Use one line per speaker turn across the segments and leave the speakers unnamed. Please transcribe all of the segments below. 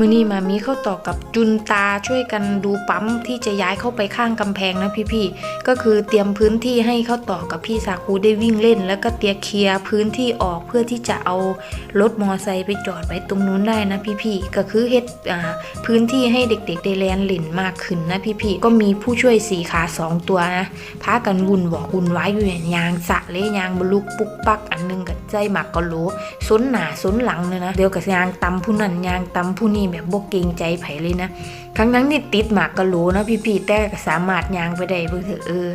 มื่อนี้มามีเข้าต่อกับจุนตาช่วยกันดูปั๊มที่จะย้ายเข้าไปข้างกำแพงนะพี่ๆก็คือเตรียมพื้นที่ให้เข้าต่อกับพี่สาคูได้วิ่งเล่น แล้วก็เตียเคลียร์พื้นที่ออกเพื่อที่จะเอารถมอไซค์ไปจอดไว้ตรงนู้นได้นะพี่ๆก็คือเฮ็ดพื้นที่ให้เด็กๆได้แลนเล่นมากขึ้นนะพี่ๆก็มีผู้ช่วยสีขาสองตัวนะพากันวุ่นบอกวุ่นวายอยู่เนี่ยยางสะเลยยางบลุกปุกปักอันหนึงกับใจหมักกะโหลสนหนาสนหลังเลยนะเดี๋ยวกับยางตำผู้นั้นยางตำผู้นี้แบบบกเกรงใจไผเลยนะครั้งนั้นนี่ติดหมากกะโหลนะพี่ๆแต่ก็สามารถยางไปได้เพื่อเถอะเออ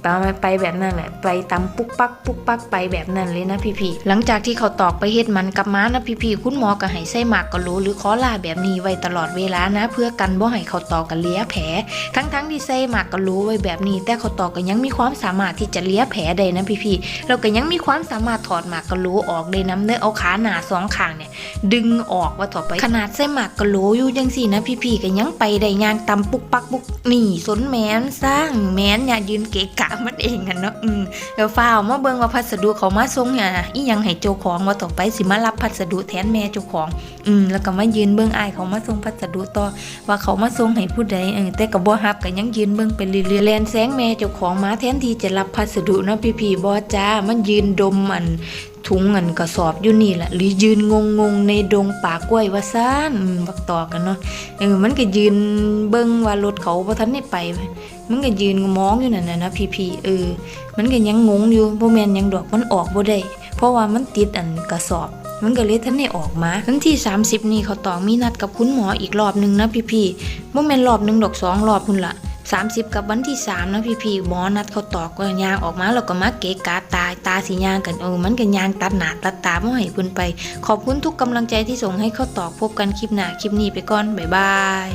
ไปมาไปแบบนั้นแหละไปตำปุ๊กปักปุ๊กปักไปแบบนั้นเลยนะพี่ๆหลังจากที่เขาตอกไปเฮ็ดมันกับมานะพี่ๆคุณหมอก็ให้ใส่หมากกะโหลหรือคอลาแบบนี้ไว้ตลอดเวลานะ เพื่อกันบ่ให้เขาตอกกันเลี้ยแผล ทั้งๆที่ใส่หมากกะโหลไว้แบบนี้ แต่เขาตอกก็ยังมีความสามารถที่จะเลี้ยแผลได้นะพี่ๆเราก็ยังมีความสามารถถอดหมากกะโหลออกได้น้ำเนื้อเอาขาหนาสองข้างเนี่ยดึงออกว่าต่อไปขนาดใส่หมากกะโหลอยู่จังสี่นะพี่ๆก็ยังไปได้ยางตำปุกปักปุกนี่สนแมนสร้างแมนอย่ายืนเกะกะมันเองกันเนาะอืมเดี๋ยวฟ้าวมาเบิ่งว่าพัสดุเขามาส่งเนี่ยอีหยังให้เจ้าของว่าต่อไปสิมารับพัสดุแทนแม่เจ้าของอืมแล้วก็มายืนเบิ่งอายเขามาส่งพัสดุต่อว่าเขามาส่งให้ผู้ใดเออแต่ก็บ่ฮับก็ยังยืนเบิ่งไปเรื่อยๆแลนแสงแม่เจ้าของมาแทนที่จะรับพัสดุเนาะพี่ๆบ่จ้ามันยืนดมอัน ถุงเงินกระสอบอยู่นี่แหละหรือยืนงงงในดงป่ากล้วยว่าซ่านบักต่อกันเนาะเออมันก็ยืนเบิ่งว่ารถเขาบ่ทันได้ไป มันก็ยืนมองอยู่นั่นน่ะนะพี่ๆเออ มันก็ยังงงอยู่บ่แม่นยังดอกมันออกบ่ได้ เพราะว่ามันติดอันกระสอบมันก็เลยทันได้ออกมาวันที่ 30 นี่เขาต่อมีนัดกับคุณหมออีกรอบหนึงนะพี่ๆบ่แม่นรอบหนึงดอกสองรอบพุ่นละ 30 กับวันที่3นะพี่ๆหมอนัดเขาตอกก็ยางออกมาแล้วก็มาเกะกาตาตาสียางกันเออมันกันยางตัดหนาตัดตาไม่ให้พุ่นไป ขอบคุณทุกกำลังใจที่ส่งให้เขาตอกพบกันคลิปหน้าคลิปนี้ไปก่อนบ๊ายบาย